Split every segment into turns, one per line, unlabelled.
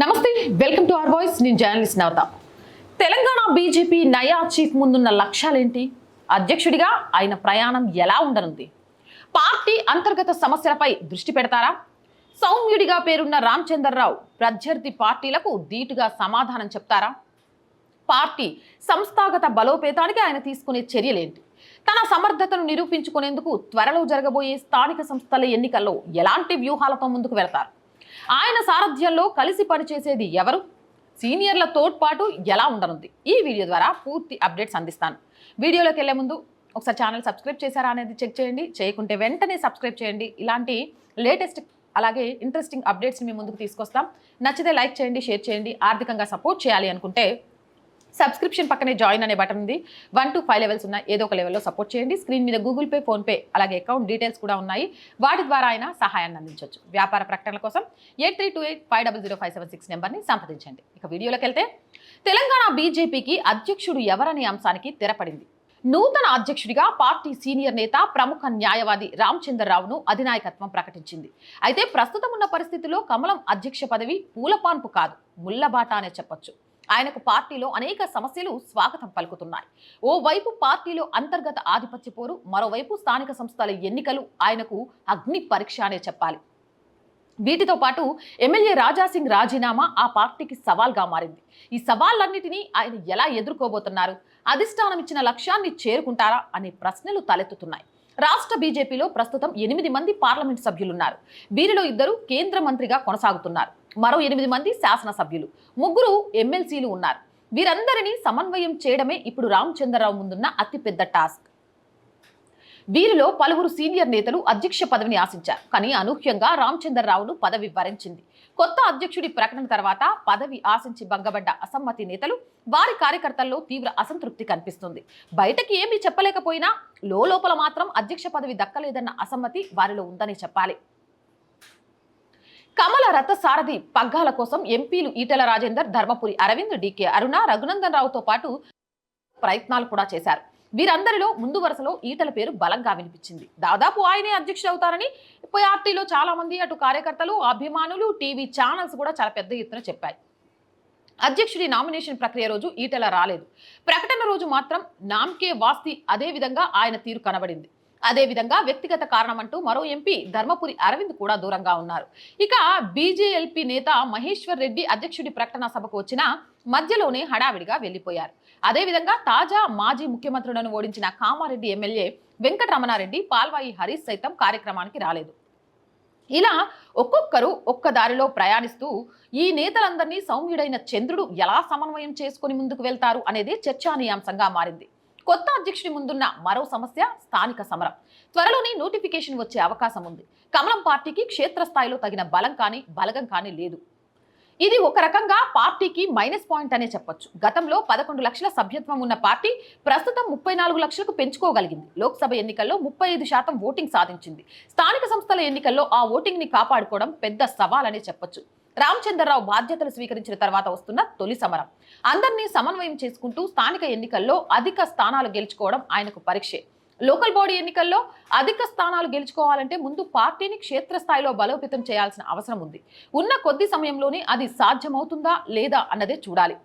నమస్తే welcome to our voice. నేను journalist నవత. Telangana BJP నయా చీఫ్ ముందున్న లక్ష్యాలేంటి? అధ్యక్షుడిగా ఆయన ప్రయాణం ఎలా ఉండనుంది? పార్టీ అంతర్గత సమస్యలపై దృష్టి పెడతారా? సౌమ్యుడిగా పేరున్న రామచంద్రరావు ప్రత్యర్థి పార్టీలకు ధీటుగా సమాధానం చెప్తారా? పార్టీ సంస్థాగత బలోపేతానికి ఆయన తీసుకునే చర్యలేంటి? తన సమర్థతను నిరూపించుకునేందుకు త్వరలో జరగబోయే స్థానిక సంస్థల ఎన్నికల్లో ఎలాంటి వ్యూహాలతో ముందుకు వెళతారు? ఆయన సారథ్యంలో కలిసి పనిచేసేది ఎవరు? సీనియర్ల తోడ్పాటు ఎలా ఉండనుంది? ఈ వీడియో ద్వారా పూర్తి అప్డేట్స్ అందిస్తాను. వీడియోలోకి వెళ్ళే ముందు ఒకసారి ఛానల్ సబ్స్క్రైబ్ చేశారా అనేది చెక్ చేయండి. చేయకుంటే వెంటనే సబ్స్క్రైబ్ చేయండి. ఇలాంటి లేటెస్ట్ అలాగే ఇంట్రెస్టింగ్ అప్డేట్స్ మీ ముందుకు తీసుకొస్తాం. నచ్చితే లైక్ చేయండి షేర్ చేయండి. ఆర్థికంగా సపోర్ట్ చేయాలి అనుకుంటే సబ్స్క్రిప్షన్ పక్కనే జాయిన్ అనే బటన్ ఉంది. వన్ టు ఫైవ్ లెవెల్స్ ఉన్నాయి ఏదో ఒక లెవెల్లో సపోర్ట్ చేయండి. స్క్రీన్ మీద గూగుల్ పే ఫోన్పే అలాగే అకౌంట్ డీటెయిల్స్ కూడా ఉన్నాయి. వాటి ద్వారా అయినా సహాయాన్ని అందించవచ్చు వ్యాపార ప్రకటనల కోసం eight three two eight five double zero five seven six నెంబర్ని సంప్రదించండి. ఇక వీడియోలోకి వెళ్తే తెలంగాణ బీజేపీకి అధ్యక్షుడు ఎవరనే అంశానికి తెరపడింది. నూతన అధ్యక్షుడిగా పార్టీ సీనియర్ నేత ప్రముఖ న్యాయవాది రామచంద్రరావును అధినాయకత్వం ప్రకటించింది. అయితే ప్రస్తుతం ఉన్న పరిస్థితుల్లో కమలం అధ్యక్ష పదవి పూలపాన్పు కాదు ముల్లబాట అనే చెప్పొచ్చు. ఆయనకు పార్టీలో అనేక సమస్యలు స్వాగతం పలుకుతున్నాయి. ఓవైపు పార్టీలో అంతర్గత ఆధిపత్య పోరు మరోవైపు స్థానిక సంస్థల ఎన్నికలు ఆయనకు అగ్ని పరీక్ష అనే చెప్పాలి. వీటితో పాటు ఎమ్మెల్యే రాజాసింగ్ రాజీనామా ఆ పార్టీకి సవాల్గా మారింది. ఈ సవాళ్ళన్నిటినీ ఆయన ఎలా ఎదుర్కోబోతున్నారు? అధిష్టానం ఇచ్చిన లక్ష్యాన్ని చేరుకుంటారా అనే ప్రశ్నలు తలెత్తుతున్నాయి. రాష్ట్ర బీజేపీలో ప్రస్తుతం ఎనిమిది మంది పార్లమెంట్ సభ్యులున్నారు. వీరిలో ఇద్దరు కేంద్ర మంత్రిగా కొనసాగుతున్నారు. మరో ఎనిమిది మంది శాసనసభ్యులు. ముగ్గురు ఎమ్మెల్సీలు ఉన్నారు. వీరందరినీ సమన్వయం చేయడమే ఇప్పుడు రామచంద్రరావు ముందున్న అతిపెద్ద టాస్క్. వీరిలో పలువురు సీనియర్ నేతలు అధ్యక్ష పదవిని ఆశించారు. కానీ అనూహ్యంగా రామచంద్రరావును పదవి వరించింది కొత్త అధ్యక్షుడి ప్రకటన తర్వాత పదవి ఆశించి భంగపడ్డ అసమ్మతి నేతలు వారి కార్యకర్తల్లో తీవ్ర అసంతృప్తి కనిపిస్తుంది. బయటకి ఏమీ చెప్పలేకపోయినా లోపల మాత్రం అధ్యక్ష పదవి దక్కలేదన్న అసమ్మతి వారిలో ఉందని చెప్పాలి. కమల రథ సారథి పగ్గాల కోసం ఎంపీలు ఈటెల రాజేందర్ ధర్మపురి అరవింద్ డికే అరుణ రఘునందన్ రావుతో పాటు ప్రయత్నాలు కూడా చేశారు. వీరందరిలో ముందు వరుసలో ఈటల పేరు బలంగా వినిపించింది. దాదాపు ఆయనే అధ్యక్షుడు అవుతారని పార్టీలో చాలా మంది అటు కార్యకర్తలు అభిమానులు టీవీ ఛానల్స్ కూడా చాలా పెద్ద ఎత్తున చెప్పాయి అధ్యక్షుడి నామినేషన్ ప్రక్రియ రోజు ఈటల రాలేదు. ప్రకటన రోజు మాత్రం నామ్కే వాస్తి అదే విధంగా ఆయన తీరు కనబడింది. అదేవిధంగా వ్యక్తిగత కారణం అంటూ మరో ఎంపీ ధర్మపురి అరవింద్ కూడా దూరంగా ఉన్నారు. ఇక బీజేఎల్పీ నేత మహేశ్వర్ రెడ్డి అధ్యక్షుడి ప్రకటన సభకు వచ్చిన మధ్యలోనే హడావిడిగా వెళ్ళిపోయారు అదేవిధంగా తాజా మాజీ ముఖ్యమంత్రులను ఓడించిన కామారెడ్డి ఎమ్మెల్యే వెంకటరమణారెడ్డి పాల్వాయి హరీష్ సైతం కార్యక్రమానికి రాలేదు. ఇలా ఒక్కొక్కరు ఒక్క దారిలో ప్రయాణిస్తూ ఈ నేతలందరినీ సౌమ్యుడైన చంద్రుడు ఎలా సమన్వయం చేసుకుని ముందుకు వెళ్తారు అనేది చర్చానీయాంశంగా మారింది. కొత్త అధ్యక్షుడి ముందున్న మరో సమస్య స్థానిక సమరం. త్వరలోనే నోటిఫికేషన్ వచ్చే అవకాశం ఉంది. కమలం పార్టీకి క్షేత్రస్థాయిలో తగిన బలం కానీ బలగం కానీ లేదు. ఇది ఒక రకంగా పార్టీకి మైనస్ పాయింట్ అనే చెప్పొచ్చు. గతంలో పదకొండు లక్షల సభ్యత్వం ఉన్న పార్టీ ప్రస్తుతం ముప్పై నాలుగు లక్షలకు పెంచుకోగలిగింది. లోక్సభ ఎన్నికల్లో ముప్పై ఐదు శాతం ఓటింగ్ సాధించింది. స్థానిక సంస్థల ఎన్నికల్లో ఆ ఓటింగ్ని కాపాడుకోవడం పెద్ద సవాల్ అనే చెప్పొచ్చు. రామచంద్రరావు బాధ్యతలు స్వీకరించిన తర్వాత వస్తున్న తొలి సమరం. అందరినీ సమన్వయం చేసుకుంటూ స్థానిక ఎన్నికల్లో అధిక స్థానాలు గెలుచుకోవడం ఆయనకు పరీక్షే. లోకల్ బాడీ ఎన్నికల్లో అధిక స్థానాలు గెలుచుకోవాలంటే ముందు పార్టీని క్షేత్రస్థాయిలో బలోపేతం చేయాల్సిన అవసరం ఉంది. ఉన్న కొద్ది సమయంలోనే అది సాధ్యమవుతుందా లేదా అన్నదే చూడాలి.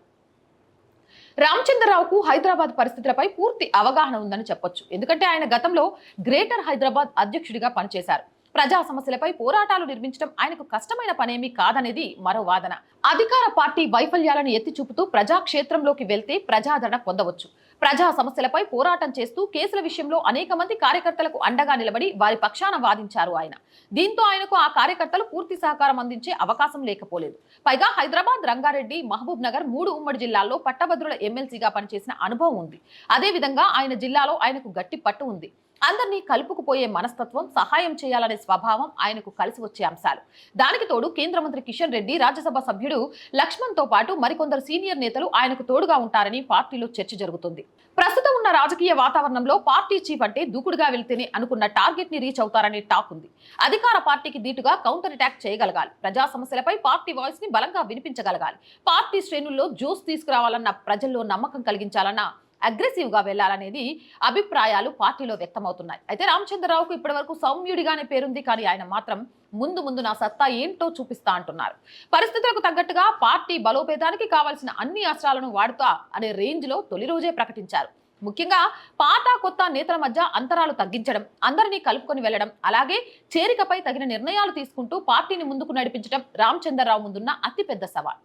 రామచంద్రరావుకు హైదరాబాద్ పరిస్థితులపై పూర్తి అవగాహన ఉందని చెప్పొచ్చు. ఎందుకంటే ఆయన గతంలో గ్రేటర్ హైదరాబాద్ అధ్యక్షుడిగా పనిచేశారు. ప్రజా సమస్యలపై పోరాటాలు నిర్మించడం ఆయనకు కష్టమైన పనేమీ కాదనేది మరో వాదన. అధికార పార్టీ వైఫల్యాలను ఎత్తి చూపుతూ ప్రజాక్షేత్రంలోకి వెళ్తే ప్రజాదరణ పొందవచ్చు. ప్రజా సమస్యలపై పోరాటం చేస్తూ కేసుల విషయంలో అనేక మంది కార్యకర్తలకు అండగా నిలబడి వారి పక్షాన వాదించారు ఆయన. దీంతో ఆయనకు ఆ కార్యకర్తలు పూర్తి సహకారం అందించే అవకాశం లేకపోలేదు. పైగా హైదరాబాద్ రంగారెడ్డి మహబూబ్ నగర్ మూడు ఉమ్మడి జిల్లాల్లో పట్టభద్రుల ఎమ్మెల్సీగా పనిచేసిన అనుభవం ఉంది. అదేవిధంగా ఆయన జిల్లాలో ఆయనకు గట్టి పట్టు ఉంది. అందరినీ కలుపుకుపోయే మనస్తత్వం సహాయం చేయాలనే స్వభావం ఆయనకు కలిసి వచ్చే అంశాలు. దానికి తోడు కేంద్ర మంత్రి కిషన్ రెడ్డి రాజ్యసభ సభ్యుడు లక్ష్మణ్తో పాటు మరికొందరు సీనియర్ నేతలు ఆయనకు తోడుగా ఉంటారని పార్టీలో చర్చ జరుగుతుంది. ప్రస్తుతం ఉన్న రాజకీయ వాతావరణంలో పార్టీ చీఫ్ అంటే దూకుడుగా వెళ్తేనే అనుకున్న టార్గెట్ని రీచ్ అవుతారనే టాక్ ఉంది. అధికార పార్టీకి దీటుగా కౌంటర్ అటాక్ చేయగలగాలి. ప్రజా సమస్యలపై పార్టీ వాయిస్ని బలంగా వినిపించగలగాలి. పార్టీ శ్రేణుల్లో జోస్ తీసుకురావాలన్న ప్రజల్లో నమ్మకం కలిగించాలన్న అగ్రెసివ్గా వెళ్ళాలనేది అభిప్రాయాలు పార్టీలో వ్యక్తమవుతున్నాయి. అయితే రామచంద్రరావుకు ఇప్పటివరకు సౌమ్యుడిగానే పేరుంది. కానీ ఆయన మాత్రం ముందు ముందు నా సత్తా ఏంటో చూపిస్తా అంటున్నారు. పరిస్థితులకు తగ్గట్టుగా పార్టీ బలోపేతానికి కావాల్సిన అన్ని అస్త్రాలను వాడుతా అనే రేంజ్లో తొలి రోజే ప్రకటించారు. ముఖ్యంగా పాత కొత్త నేతల మధ్య అంతరాలు తగ్గించడం అందరినీ కలుపుకొని వెళ్ళడం అలాగే చేరికపై తగిన నిర్ణయాలు తీసుకుంటూ పార్టీని ముందుకు నడిపించడం రామచంద్రరావు ముందున్న అతిపెద్ద సవాల్.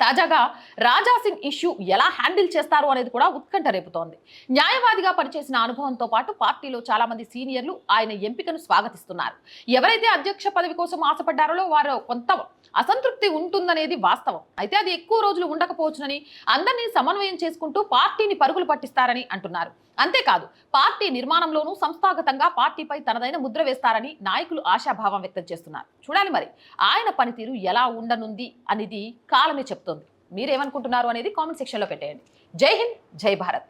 తాజాగా రాజా సింగ్ ఇష్యూ ఎలా హ్యాండిల్ చేస్తారు అనేది కూడా ఉత్కంఠ రేపుతోంది. న్యాయవాదిగా పనిచేసిన అనుభవంతో పాటు పార్టీలో చాలా మంది సీనియర్లు ఆయన ఎంపికను స్వాగతిస్తున్నారు. ఎవరైతే అధ్యక్ష పదవి కోసం ఆశపడ్డారో వారు కొంత అసంతృప్తి ఉంటుందనేది వాస్తవం. అయితే అది ఎక్కువ రోజులు ఉండకపోవచ్చునని అందరినీ సమన్వయం చేసుకుంటూ పార్టీని పరుగులు పట్టిస్తారని అంటున్నారు. అంతేకాదు పార్టీ నిర్మాణంలోనూ సంస్థాగతంగా పార్టీపై తనదైన ముద్ర వేస్తారని నాయకులు ఆశాభావం వ్యక్తం చేస్తున్నారు. చూడాలి మరి ఆయన పనితీరు ఎలా ఉండనుంది అనేది కాలమే చెప్తోంది. మీరేమనుకుంటున్నారు అనేది కామెంట్ సెక్షన్లో పెట్టేయండి. జై హింద్ జై భారత్.